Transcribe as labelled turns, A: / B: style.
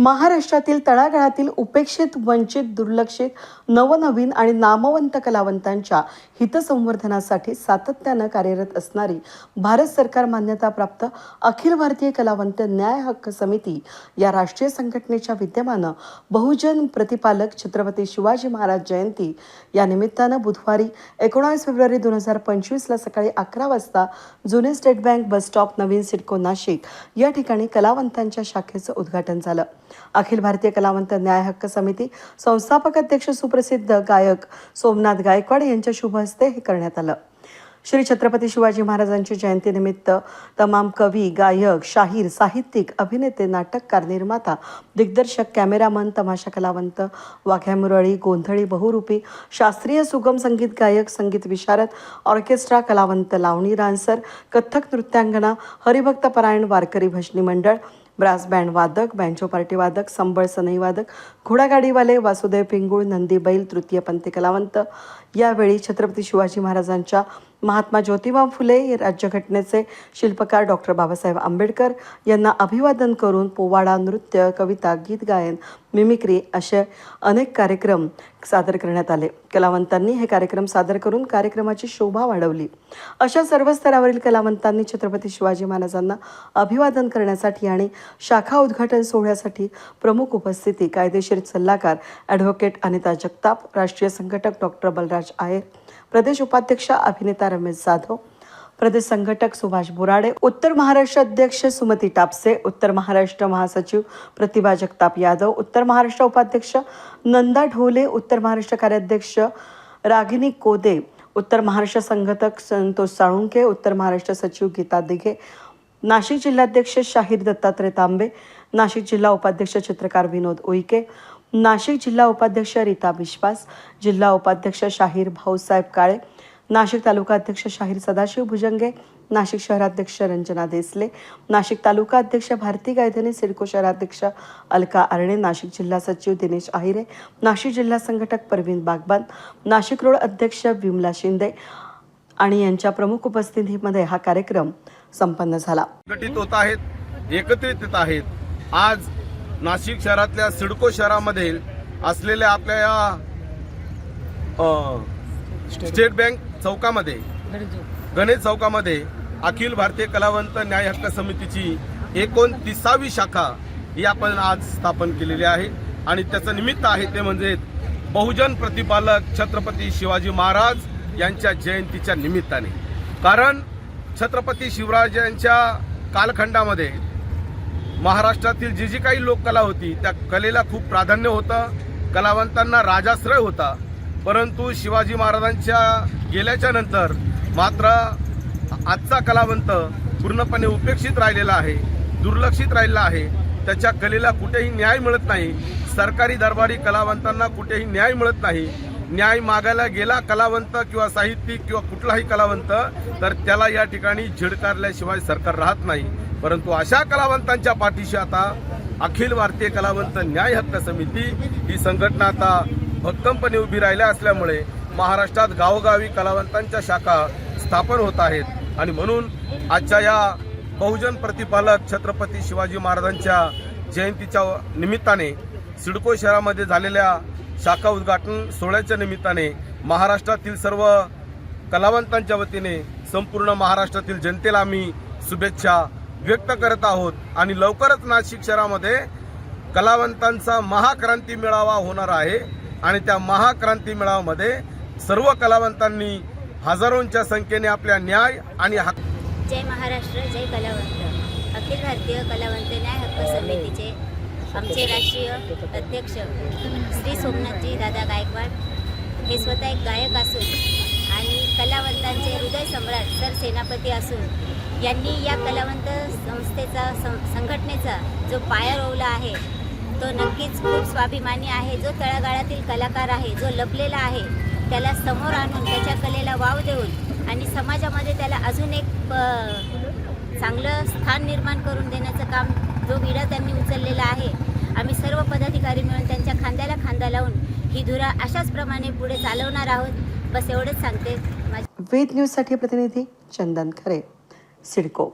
A: महाराष्ट्रातील तळागाळातील उपेक्षित वंचित दुर्लक्षित नवनवीन आणि नामवंत कलावंतांच्या हितसंवर्धनासाठी सातत्यानं कार्यरत असणारी भारत सरकार मान्यताप्राप्त अखिल भारतीय कलावंत न्याय हक्क समिती या राष्ट्रीय संघटनेच्या विद्यमानं बहुजन प्रतिपालक छत्रपती शिवाजी महाराज जयंती या निमित्तानं बुधवारी एकोणावीस फेब्रुवारी दोन हजार पंचवीसला सकाळी अकरा वाजता जुने स्टेट बँक बस स्टॉप नवीन सिडको नाशिक या ठिकाणी कलावंतांच्या शाखेचं उद्घाटन झालं. अखिल भारतीय कलावंत न्याय हक्क समिती संस्थापक अध्यक्ष सुप्रसिद्ध गायक सोमनाथ गायकवाड यांच्या शुभ हस्ते हे करण्यात आलं. श्री छत्रपती शिवाजी महाराजांची जयंतीनिमित्त तमाम कवी गायक शाहीर साहित्यिक अभिनेते नाटककार निर्माता दिग्दर्शक कॅमेरामन तमाशा कलावंत वाघ्या मुरळी गोंधळी बहुरूपी शास्त्रीय सुगम संगीत गायक संगीत विशारद ऑर्केस्ट्रा कलावंत लावणी डान्सर कथ्थक नृत्यांगना हरिभक्त परायण वारकरी भजनी मंडळ ब्रास बँड वादक बँचो पार्टी वादक संबळ सनई वादक घोडागाडीवाले वासुदेव पिंगुळ नंदी बैल तृतीय पंथी कलावंत. यावेळी छत्रपती शिवाजी महाराजांच्या महात्मा ज्योतिबा फुले राज्यघटनेचे शिल्पकार डॉक्टर बाबासाहेब आंबेडकर यांना अभिवादन करून पोवाडा नृत्य कविता गीत गायन मिमिक्री असे अनेक कार्यक्रम सादर करण्यात आले. कलावंतांनी हे कार्यक्रम सादर करून कार्यक्रमाची शोभा वाढवली. अशा सर्व स्तरावरील कलावंतांनी छत्रपती शिवाजी महाराजांना अभिवादन करण्यासाठी आणि शाखा उद्घाटन सोहळ्यासाठी प्रमुख उपस्थिती कायदेशीर सल्लागार ॲडव्होकेट अनिता जगताप राष्ट्रीय संघटक डॉक्टर बलराज आयर प्रदेश उपाध्यक्ष अभिनेता रमेश जाधव प्रदेश संघटक सुभाष बोराडे उत्तर महाराष्ट्र अध्यक्ष सुमती टापसे उत्तर महाराष्ट्र महासचिव प्रतिभा जगताप यादव उत्तर महाराष्ट्र उपाध्यक्ष नंदा ढोले उत्तर महाराष्ट्र कार्याध्यक्ष रागिनी कोदे उत्तर महाराष्ट्र संघटक संतोष साळुंके उत्तर महाराष्ट्र सचिव गीता दिघे नाशिक जिल्हाध्यक्ष शाहीर दत्तात्रय तांबे नाशिक जिल्हा उपाध्यक्ष चित्रकार विनोद उईके नाशिक जिल्हा उपाध्यक्ष रीता विश्वास जिल्हा उपाध्यक्ष शाहीर भाऊसाहेब काळे नाशिक तालुका अध्यक्ष शाहीर सदाशिव भुजंगे नाशिक शहराध्यक्ष रंजना देसले नाशिक तालुका अध्यक्ष भारती गायधनी सिडको शहराध्यक्ष अलका आरणे नाशिक जिल्हा सचिव दिनेश आहिरे नाशिक जिल्हा संघटक परवीन बागबान नाशिक रोड अध्यक्ष विमला शिंदे आणि यांच्या प्रमुख उपस्थितीमध्ये हा कार्यक्रम संपन्न झाला.
B: संघटित होत आहेत एकत्रित येत आहेत. आज नाशिक शहरातल्या सिडको शहरामध्ये असलेल्या आपल्या स्टेट बँक चौकामध्ये गणेश चौकामध्ये अखिल भारतीय कलावंत न्याय हक्क समितीची एकोणतीसावी शाखा ही आपण आज स्थापन केलेली आहे. आणि त्याचं निमित्त आहे ते म्हणजे बहुजन प्रतिपालक छत्रपती शिवाजी महाराज यांच्या जयंतीच्या निमित्ताने. कारण छत्रपती शिवराजांच्या कालखंडामध्ये महाराष्ट्रातील जी जी काही लोककला होती त्या कलेला खूप प्राधान्य होतं कलावंतांना राजाश्रय होता. परंतु शिवाजी महाराजांच्या गेल्याच्यानंतर मात्र आजचा कलावंत पूर्णपणे उपेक्षित राहिलेला आहे दुर्लक्षित राहिलेला आहे. त्याच्या कलेला कुठेही न्याय मिळत नाही. सरकारी दरबारी कलावंतांना कुठेही न्याय मिळत नाही. न्याय मागायला गेला कलावंत किंवा साहित्यिक किंवा कुठलाही कलावंत तर त्याला या ठिकाणी झिडकारल्याशिवाय सरकार राहत नाही. परंतु अशा कलावंतांच्या पाठीशी आता अखिल भारतीय कलावंत न्याय हक्क समिती ही संघटना आता भक्कमपणे उभी राहिल्या असल्यामुळे महाराष्ट्रात गावोगावी कलावंतांच्या शाखा स्थापन होत आहेत. आणि म्हणून आजच्या या बहुजन प्रतिपालक छत्रपती शिवाजी महाराजांच्या जयंतीच्या निमित्ताने सिडको शहरामध्ये झालेल्या शाखा उद्घाटन सोहळ्याच्या निमित्ताने महाराष्ट्रातील सर्व कलावंतांच्या वतीने संपूर्ण महाराष्ट्रातील जनतेला आम्ही शुभेच्छा व्यक्त करत आहोत. आणि लवकरच नाशिक शहरामध्ये कलावंतांचा महाक्रांती मेळावा होणार आहे. आणि त्या महाक्रांती मेळाव्यामध्ये सर्व कलावंतांनी हजारोंच्या संख्येने आपल्या न्याय आणि हक्क
C: जय महाराष्ट्र जय कलावंत. अखिल भारतीय कलावंत न्याय हक्क समितीचे आमचे राष्ट्रीय अध्यक्ष श्री सोमनाथजी दादा गायकवाड. हे स्वतः एक गायक असून आणि कलावंतांचे हृदय सम्राट सर सेनापती असून यांनी या कलावंत संस्थेचा सं संघटनेचा जो पाया रोवला आहे तो नक्कीच खूप स्वाभिमानी आहे. जो तळागाळातील कलाकार आहे जो लपलेला आहे त्याला समोर आणून त्याच्या कलेला वाव देऊन आणि समाजामध्ये त्याला अजून एक चांगलं स्थान निर्माण करून देण्याचं काम जो विडा त्यांनी उचललेला आहे. आम्ही सर्व पदाधिकारी मिळून त्यांच्या खांद्याला खांदा लावून ही धुरा अशाच प्रमाणे पुढे चालवणार आहोत. बस एवढंच सांगते. माझी
A: वेद न्यूजसाठी प्रतिनिधी चंदन खरे सिडको.